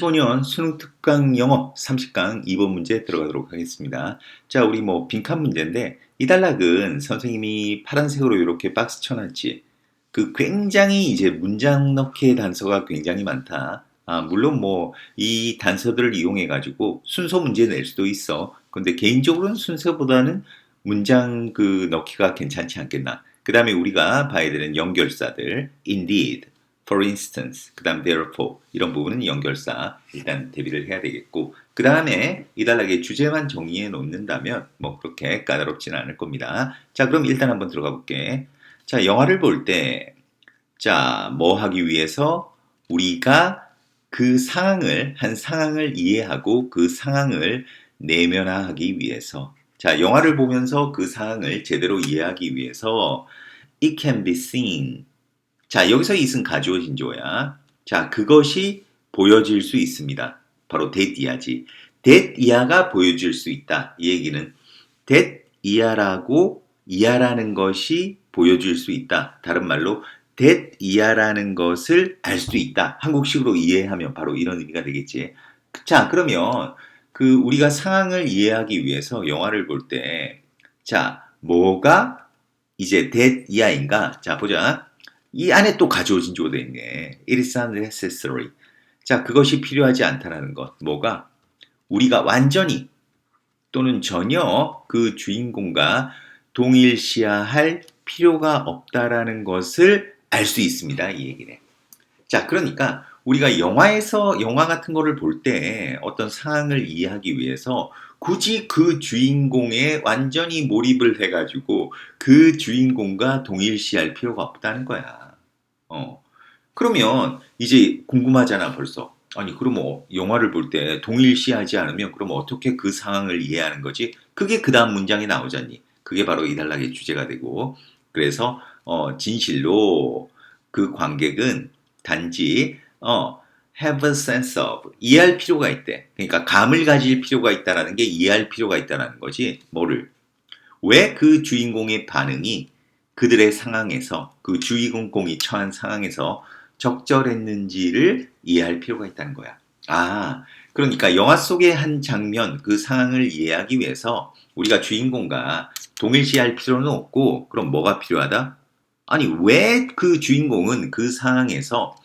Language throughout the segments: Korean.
15년 수능 특강 영어 30강 2번 문제 들어가도록 하겠습니다. 자, 우리 뭐 빈칸 문제인데 이 단락은 선생님이 파란색으로 이렇게 박스 쳐놨지. 그 굉장히 이제 문장 넣기의 단서가 굉장히 많다. 아, 물론 뭐 이 단서들을 이용해 가지고 순서 문제 낼 수도 있어. 근데 개인적으로는 순서보다는 문장 그 넣기가 괜찮지 않겠나. 그 다음에 우리가 봐야 되는 연결사들, indeed, for instance, 그 다음 therefore 이런 부분은 연결사 일단 대비를 해야 되겠고 그 다음에 이 단락의 주제만 정의해 놓는다면 뭐 그렇게 까다롭지는 않을 겁니다. 자 그럼 일단 한번 들어가 볼게. 자 영화를 볼 때 자 뭐 하기 위해서 우리가 그 상황을 한 상황을 이해하고 그 상황을 내면화하기 위해서 자 영화를 보면서 그 상황을 제대로 이해하기 위해서 it can be seen 자, 여기서 이은 가주어 진조야. 자, 그것이 보여질 수 있습니다. 바로 that 이하가 보여질 수 있다. 이 얘기는 이하라고 이하라는 것이 보여줄 수 있다. 다른 말로 이하라는 것을 알 수 있다. 한국식으로 이해하면 바로 이런 의미가 되겠지. 자, 그러면 그 우리가 상황을 이해하기 위해서 영화를 볼 때, 자, 뭐가 이제 이하인가? 자, 보자. 이 안에 또 조가 되어 있네. It is unnecessary. 자, 그것이 필요하지 않다라는 것. 뭐가? 우리가 완전히 또는 전혀 그 주인공과 동일시할 필요가 없다라는 것을 알 수 있습니다. 이 얘기네. 자, 그러니까 우리가 영화에서 영화 같은 거를 볼 때 어떤 상황을 이해하기 위해서 굳이 그 주인공에 완전히 몰입을 해가지고 그 주인공과 동일시할 필요가 없다는 거야. 어. 그러면 이제 궁금하잖아, 벌써. 아니, 그럼 뭐 영화를 볼 때 동일시하지 않으면 그럼 어떻게 그 상황을 이해하는 거지? 그게 그 다음 문장에 나오잖니. 그게 바로 이 단락의 주제가 되고. 그래서, 어, 진실로 그 관객은 단지, 어, have a sense of 이해할 필요가 있대. 그러니까 감을 가질 필요가 있다라는 게 이해할 필요가 있다라는 거지. 뭐를 왜 그 주인공의 반응이 그들의 상황에서 그 주인공이 처한 상황에서 적절했는지를 이해할 필요가 있다는 거야. 아, 그러니까 영화 속의 한 장면 그 상황을 이해하기 위해서 우리가 주인공과 동일시할 필요는 없고 그럼 뭐가 필요하다? 아니 왜 그 주인공은 그 상황에서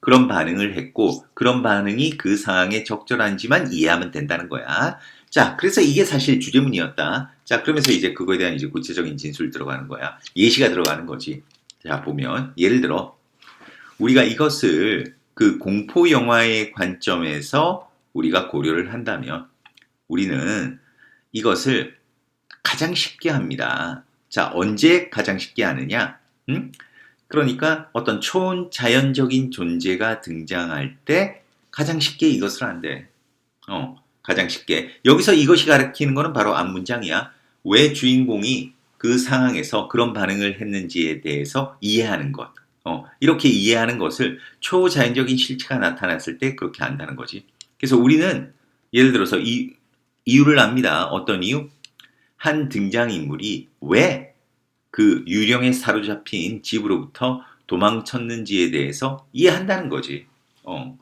그런 반응을 했고 그런 반응이 그 상황에 적절한지만 이해하면 된다는 거야. 자, 그래서 이게 사실 주제문이었다. 자, 그러면서 이제 그거에 대한 이제 구체적인 진술 들어가는 거야. 예시가 들어가는 거지. 자, 보면 예를 들어 우리가 이것을 그 공포 영화의 관점에서 우리가 고려를 한다면 우리는 이것을 가장 쉽게 합니다. 자, 언제 가장 쉽게 하느냐? 응? 그러니까 어떤 초자연적인 존재가 등장할 때 가장 쉽게 이것을 한대. 어, 가장 쉽게. 여기서 이것이 가리키는 것은 바로 앞 문장이야. 왜 주인공이 그 상황에서 그런 반응을 했는지에 대해서 이해하는 것. 어, 이렇게 이해하는 것을 초자연적인 실체가 나타났을 때 그렇게 한다는 거지. 그래서 우리는 예를 들어서 이 이유를 압니다. 어떤 이유? 한 등장인물이 왜 그 유령에 사로잡힌 집으로부터 도망쳤는지에 대해서 이해한다는 거지. 어.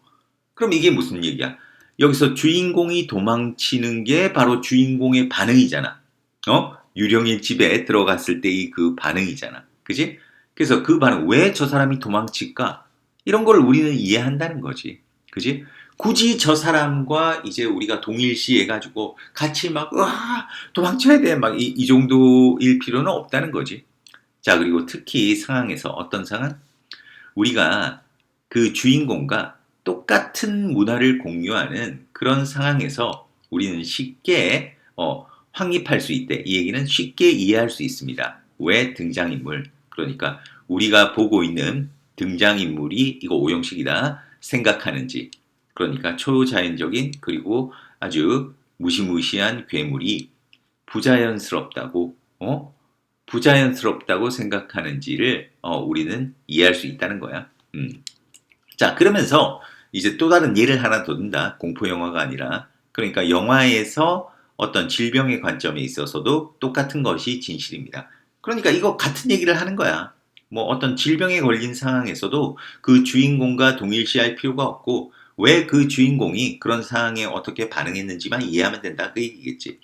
그럼 이게 무슨 얘기야? 여기서 주인공이 도망치는 게 바로 주인공의 반응이잖아. 어? 유령의 집에 들어갔을 때의 그 반응이잖아. 그지? 그래서 그 반응, 왜 저 사람이 도망칠까? 이런 걸 우리는 이해한다는 거지. 그지? 굳이 저 사람과 이제 우리가 동일시 해가지고 같이 막, 와, 도망쳐야 돼. 막 이, 이 정도일 필요는 없다는 거지. 자, 그리고 특히 상황에서 어떤 상황? 우리가 그 주인공과 똑같은 문화를 공유하는 그런 상황에서 우리는 쉽게 어, 확립할 수 있대. 이 얘기는 쉽게 이해할 수 있습니다. 왜 등장인물? 그러니까 우리가 보고 있는 등장인물이 이거 오형식이다 생각하는지 그러니까 초자연적인 그리고 아주 무시무시한 괴물이 부자연스럽다고 어? 부자연스럽다고 생각하는지를 어, 우리는 이해할 수 있다는 거야. 음. 자 그러면서 이제 또 다른 예를 하나 더 든다. 공포 영화가 아니라 그러니까 영화에서 어떤 질병의 관점에 있어서도 똑같은 것이 진실입니다. 그러니까 이거 같은 얘기를 하는 거야. 뭐 어떤 질병에 걸린 상황에서도 그 주인공과 동일시할 필요가 없고 왜 그 주인공이 그런 상황에 어떻게 반응했는지만 이해하면 된다 그 얘기겠지.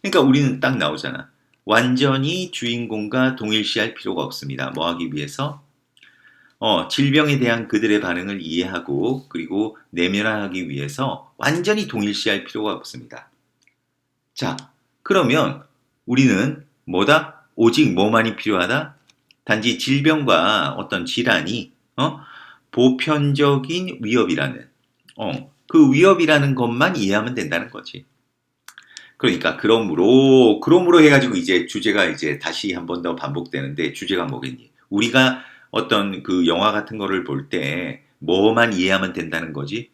그러니까 우리는 딱 나오잖아. 완전히 주인공과 동일시할 필요가 없습니다. 뭐 하기 위해서? 어, 질병에 대한 그들의 반응을 이해하고 그리고 내면화하기 위해서 완전히 동일시할 필요가 없습니다. 자, 그러면 우리는 뭐다? 오직 뭐만이 필요하다? 단지 질병과 어떤 질환이 어? 보편적인 위협이라는 어, 그 위협이라는 것만 이해하면 된다는 거지. 그러니까 그러므로 그러므로 해가지고 이제 주제가 이제 다시 한 번 더 반복되는데 주제가 뭐겠니? 우리가 어떤 그 영화 같은 거를 볼 때 뭐만 이해하면 된다는 거지?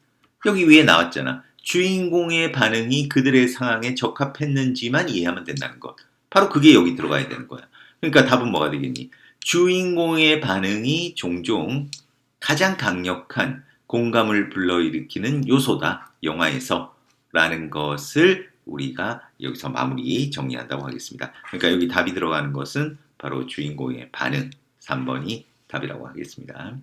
여기 위에 나왔잖아. 주인공의 반응이 그들의 상황에 적합했는지만 이해하면 된다는 것. 바로 그게 여기 들어가야 되는 거야. 그러니까 답은 뭐가 되겠니? 주인공의 반응이 종종 가장 강력한 공감을 불러일으키는 요소다. 영화에서. 라는 것을 우리가 여기서 마무리 정리한다고 하겠습니다. 그러니까 여기 답이 들어가는 것은 바로 주인공의 반응 3번이 답이라고 하겠습니다.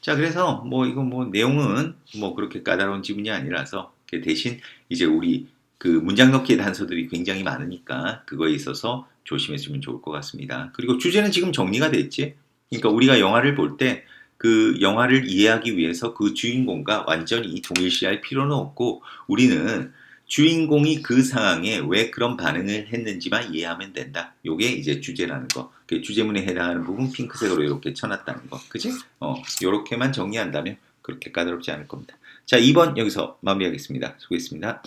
자, 그래서 뭐 이거 뭐 내용은 뭐 그렇게 까다로운 지문이 아니라서 그 대신 이제 우리 그 문장 넣기의 단서들이 굉장히 많으니까 그거에 있어서 조심했으면 좋을 것 같습니다. 그리고 주제는 지금 정리가 됐지. 그러니까 우리가 영화를 볼때 그 영화를 이해하기 위해서 그 주인공과 완전히 동일시할 필요는 없고 우리는 주인공이 그 상황에 왜 그런 반응을 했는지만 이해하면 된다. 요게 이제 주제라는 거. 그 주제문에 해당하는 부분 핑크색으로 이렇게 쳐놨다는 거. 그지? 어, 요렇게만 정리한다면 그렇게 까다롭지 않을 겁니다. 자, 2번 여기서 마무리하겠습니다. 수고했습니다.